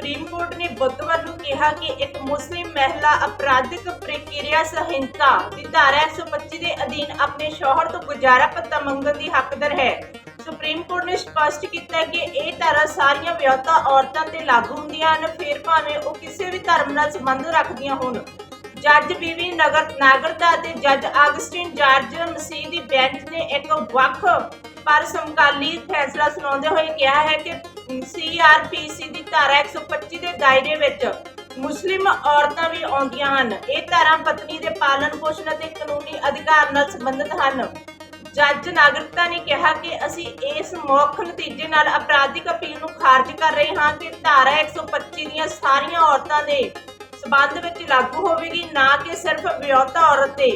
Supreme court ਨੇ ਬੁੱਧਵਾਰ ਨੂੰ ਕਿਹਾ ਕਿ ਇੱਕ ਮੁਸਲਿਮ ਮਹਿਲਾ ਅਪਰਾਧਿਕ ਪ੍ਰਕਿਰਿਆ ਸੰਹਿਤਾ ਦੀ ਧਾਰਾ 125 ਦੇ ਅਧੀਨ ਆਪਣੇ ਸ਼ੌਹਰ ਤੋਂ ਗੁਜ਼ਾਰਾ ਭੱਤਾ ਮੰਗਣ ਦੀ ਹੱਕਦਾਰ ਹੈ। ਸੁਪਰੀਮ ਕੋਰਟ ਨੇ ਸਪਸ਼ਟ ਕੀਤਾ ਕਿ ਇਹ ਧਾਰਾ ਸਾਰੀਆਂ ਵਿਆਹੁਤਾ ਔਰਤਾਂ ਤੇ ਲਾਗੂ ਹੁੰਦੀਆਂ ਹਨ, ਫਿਰ ਭਾਵੇਂ ਉਹ ਕਿਸੇ ਵੀ ਧਰਮ ਨਾਲ ਸੰਬੰਧ ਰੱਖਦੀਆਂ ਹੋਣ। ਜੱਜ ਬੀਵੀ ਨਗਰ ਨਾਗਰਤਾ ਅਤੇ ਜੱਜ ਆਗਸਟਿਨ ਜਾਰਜ ਮਸੀਹ ਦੀ ਬੈਂਚ ਨੇ ਇੱਕ ਵੱਖ ਪਰ ਸਮਕਾਲੀ ਫੈਸਲਾ ਸੁਣਾਉਂਦੇ ਹੋਏ ਕਿਹਾ ਹੈ ਕਿ ਸੀਆਰਪੀਸੀ ਦੀ ਧਾਰਾ 125 ਦੇ ਦਾਇਰੇ ਵਿੱਚ ਮੁਸਲਿਮ ਔਰਤਾਂ ਵੀ ਆਉਂਦੀਆਂ ਹਨ। ਇਹ ਧਾਰਾ ਪਤਨੀ ਦੇ ਪਾਲਣ ਪੋਸ਼ਣ ਅਤੇ ਕਾਨੂੰਨੀ ਅਧਿਕਾਰ ਨਾਲ ਸੰਬੰਧਿਤ ਹਨ। ਜੱਜ ਨਾਗਰਿਕਤਾ ਨੇ ਕਿਹਾ ਕਿ ਅਸੀਂ ਇਸ ਮੁੱਖ ਨਤੀਜੇ ਨਾਲ ਅਪਰਾਧਿਕ ਅਪੀਲ ਨੂੰ ਖਾਰਜ ਕਰ ਰਹੇ ਹਾਂ ਕਿ ਧਾਰਾ 125 ਦੀਆਂ ਸਾਰੀਆਂ ਔਰਤਾਂ ਦੇ ਸਬੰਧ ਵਿੱਚ ਲਾਗੂ ਹੋਵੇਗੀ, ਨਾ ਕਿ ਸਿਰਫ ਵਿਆਹੁਤਾ ਔਰਤ ਤੇ।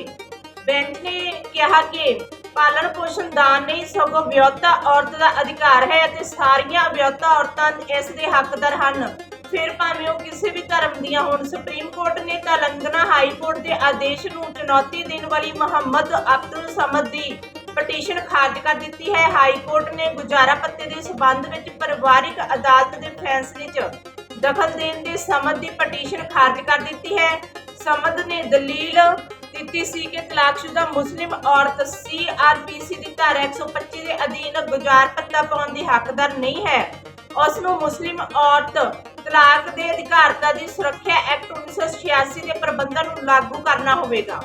ਬੈਂਚ ਨੇ ਕਿਹਾ ਕਿ ਪਾਲਣ ਪੋਸ਼ਣ ਦਾਨ ਨਹੀਂ, ਸਗੋਂ ਵਿਆਹੁਤਾ ਔਰਤ ਦਾ ਅਧਿਕਾਰ ਹੈ ਅਤੇ ਸਾਰੀਆਂ ਵਿਆਹੁਤਾ ਔਰਤਾਂ ਇਸ ਦੇ ਹੱਕਦਾਰ ਹਨ। ਫਿਰ ਭਾਵੇਂ ਉਹ ਕਿਸੇ ਵੀ ਧਰਮ ਦੀਆਂ ਹੋਣ, ਸੁਪਰੀਮ ਕੋਰਟ ਨੇ ਤੇਲੰਗਾਨਾ ਹਾਈ ਕੋਰਟ ਦੇ ਆਦੇਸ਼ ਨੂੰ ਚੁਣੌਤੀ ਦੇਣ ਵਾਲੀ ਮੁਹੰਮਦ ਅਬਦੁਲ ਸਮਦ ਦੀ ਪਟੀਸ਼ਨ ਖਾਰਜ ਕਰ ਦਿੱਤੀ ਹੈ। ਹਾਈ ਕੋਰਟ ਨੇ ਗੁਜ਼ਾਰਾ ਪੱਤੇ ਦੇ ਸਬੰਧ ਵਿੱਚ ਪਰਿਵਾਰਿਕ ਅਦਾਲਤ ਦੇ ਫੈਸਲੇ 'ਚ ਦਖਲ ਦੇਣ ਦੇ ਸਮਦ ਦੀ ਪਟੀਸ਼ਨ ਖਾਰਜ ਕਰ ਦਿੱਤੀ ਹੈ। ਸਮਦ ਨੇ ਦਲੀਲ ਦਿੱਤੀ ਸੀ ਕਿ ਤਲਾਕਸ਼ੁਦਾ ਮੁਸਲਿਮ ਔਰਤ ਸੀਆਰਪੀਸੀ ਦੀ ਧਾਰਾ 125 ਦੇ ਅਧੀਨ ਗੁਜ਼ਾਰ ਪੱਤਾ ਪਾਉਣ ਦੀ ਹੱਕਦਾਰ ਨਹੀਂ ਹੈ। ਉਸ ਨੂੰ ਮੁਸਲਿਮ ਔਰਤ ਤਲਾਕ ਦੇ ਅਧਿਕਾਰਤਾ ਦੀ ਸੁਰੱਖਿਆ ਐਕਟ 1986 ਦੇ ਪ੍ਰਬੰਧਾਂ ਨੂੰ ਲਾਗੂ ਕਰਨਾ ਹੋਵੇਗਾ।